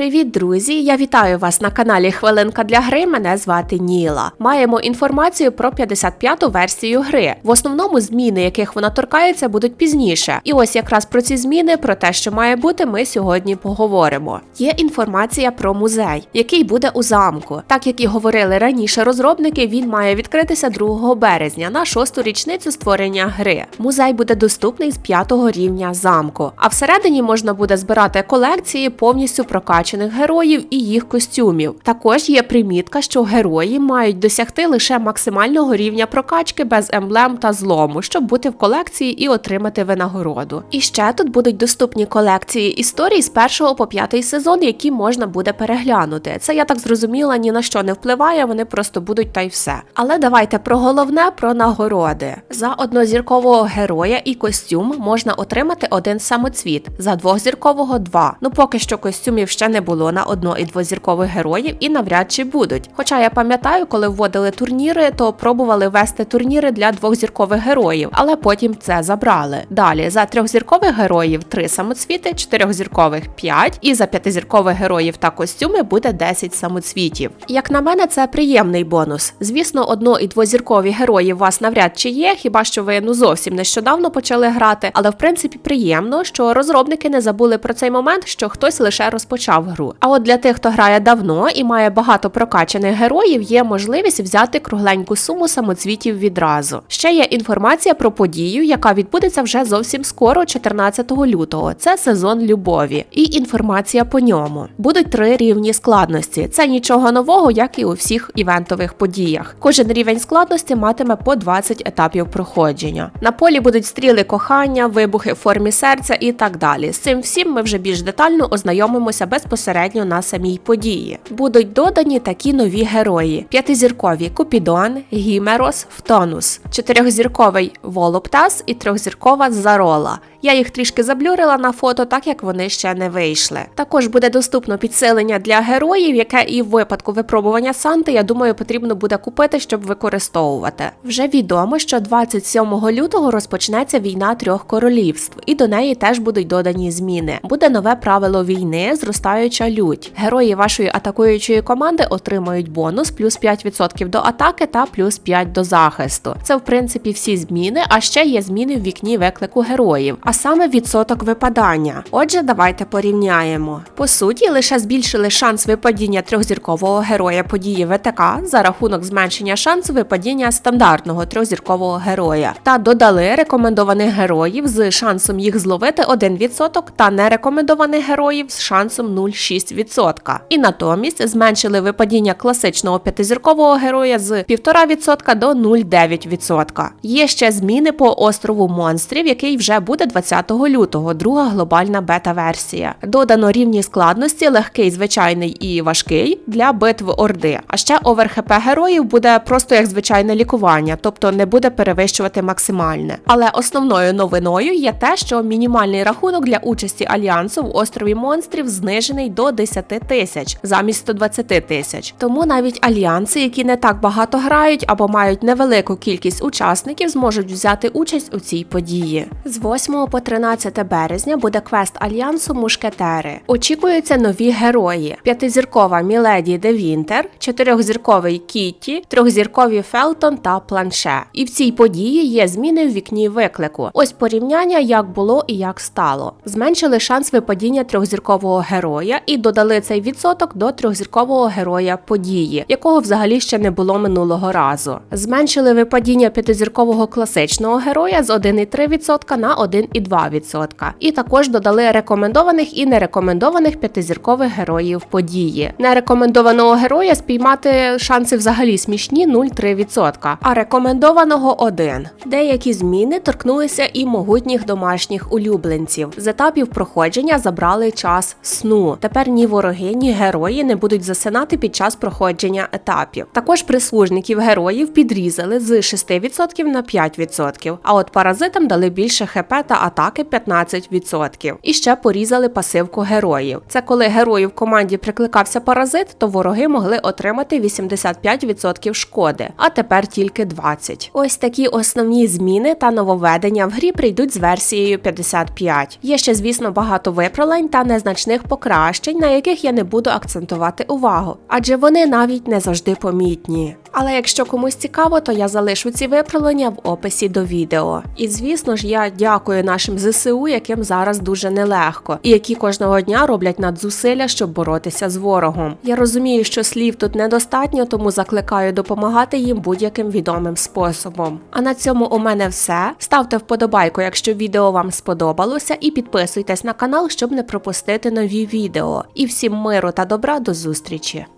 Привіт, друзі! Я вітаю вас на каналі Хвилинка для гри. Мене звати Ніла. Маємо інформацію про 55-ту версію гри. В основному зміни, яких вона торкається, будуть пізніше. І ось якраз про ці зміни, про те, що має бути, ми сьогодні поговоримо. Є інформація про музей, який буде у замку. Так як і говорили раніше розробники, він має відкритися 2 березня на шосту річницю створення гри. Музей буде доступний з 5 рівня замку. А всередині можна буде збирати колекції повністю прокачаних героїв і їх костюмів. Також є примітка, що герої мають досягти лише максимального рівня прокачки без емблем та злому, щоб бути в колекції і отримати винагороду. І ще тут будуть доступні колекції історій з першого по п'ятий сезон, які можна буде переглянути. Це я так зрозуміла, ні на що не впливає, вони просто будуть та й все. Але давайте про головне про нагороди. За однозіркового героя і костюм можна отримати один самоцвіт, за двохзіркового два. Ну поки що костюмів ще не було на одно і двозіркових героїв і навряд чи будуть. Хоча я пам'ятаю, коли вводили турніри, то пробували вести турніри для двохзіркових героїв, але потім це забрали. Далі за трьохзіркових героїв три самоцвіти, чотирьохзіркових 5, і за п'ятизіркових героїв та костюми буде 10 самоцвітів. Як на мене, це приємний бонус. Звісно, одно і двозіркові герої у вас навряд чи є, хіба що ви ну зовсім нещодавно почали грати, але в принципі приємно, що розробники не забули про цей момент, що хтось лише розпочав гру. А от для тих, хто грає давно і має багато прокачаних героїв, є можливість взяти кругленьку суму самоцвітів відразу. Ще є інформація про подію, яка відбудеться вже зовсім скоро, 14 лютого. Це сезон любові, і інформація по ньому. Будуть три рівні складності. Це нічого нового, як і у всіх івентових подіях. Кожен рівень складності матиме по 20 етапів проходження. На полі будуть стріли кохання, вибухи в формі серця і так далі. З цим всім ми вже більш детально ознайомимося безпосередньо на самій події. Будуть додані такі нові герої: п'ятизіркові Купідон, Гімерос, Втонус, чотирьохзірковий Волоптас і трьохзіркова Зарола. Я їх трішки заблюрила на фото, так як вони ще не вийшли. Також буде доступно підсилення для героїв, яке і в випадку випробування Санти, я думаю, потрібно буде купити, щоб використовувати. Вже відомо, що 27 лютого розпочнеться війна трьох королівств, і до неї теж будуть додані зміни. Буде нове правило війни, зростаюча лють. Герої вашої атакуючої команди отримають бонус плюс 5% до атаки та плюс 5 до захисту. Це в принципі всі зміни, а ще є зміни в вікні виклику героїв а саме відсоток випадання. Отже, давайте порівняємо. По суті, лише збільшили шанс випадіння трьохзіркового героя події ВТК за рахунок зменшення шансу випадіння стандартного трьохзіркового героя та додали рекомендованих героїв з шансом їх зловити 1% та нерекомендованих героїв з шансом 0,6%. І натомість зменшили випадіння класичного п'ятизіркового героя з 1,5% до 0,9%. Є ще зміни по острову монстрів, який вже буде 20 лютого, друга глобальна бета-версія. Додано рівні складності, легкий, звичайний і важкий для битв Орди. А ще овер ХП героїв буде просто як звичайне лікування, тобто не буде перевищувати максимальне. Але основною новиною є те, що мінімальний рахунок для участі альянсу в острові монстрів знижений до 10 тисяч замість 120 тисяч. Тому навіть альянси, які не так багато грають або мають невелику кількість учасників, зможуть взяти участь у цій події. З 8 по 13 березня буде квест альянсу Мушкетери. Очікуються нові герої: п'ятизіркова Міледі де Вінтер, чотирьохзірковий Кітті, трьохзіркові Фелтон та Планше. І в цій події є зміни в вікні виклику. Ось порівняння, як було і як стало. Зменшили шанс випадіння трьохзіркового героя і додали цей відсоток до трьохзіркового героя події, якого взагалі ще не було минулого разу. Зменшили випадіння п'ятизіркового класичного героя з 1,3% на 1,2%. І також додали рекомендованих і нерекомендованих п'ятизіркових героїв події. Нерекомендованого героя спіймати шанси взагалі смішні 0,3%, а рекомендованого 1. Деякі зміни торкнулися і могутніх домашніх улюбленців. З етапів проходження забрали час сну. Тепер ні вороги, ні герої не будуть засинати під час проходження етапів. Також прислужників героїв підрізали з 6% на 5%, а от паразитам дали більше ХП та атаки 15%. І ще порізали пасивку героїв. Це коли герою в команді прикликався паразит, то вороги могли отримати 85% шкоди, а тепер тільки 20%. Ось такі основні зміни та нововведення в грі прийдуть з версією 55. Є ще, звісно, багато виправлень та незначних покращень покращень, на яких я не буду акцентувати увагу, адже вони навіть не завжди помітні. Але якщо комусь цікаво, то я залишу ці виправлення в описі до відео. І звісно ж, я дякую нашим ЗСУ, яким зараз дуже нелегко, і які кожного дня роблять надзусилля, щоб боротися з ворогом. Я розумію, що слів тут недостатньо, тому закликаю допомагати їм будь-яким відомим способом. А на цьому у мене все. Ставте вподобайку, якщо відео вам сподобалося, і підписуйтесь на канал, щоб не пропустити нові відео. І всім миру та добра до зустрічі!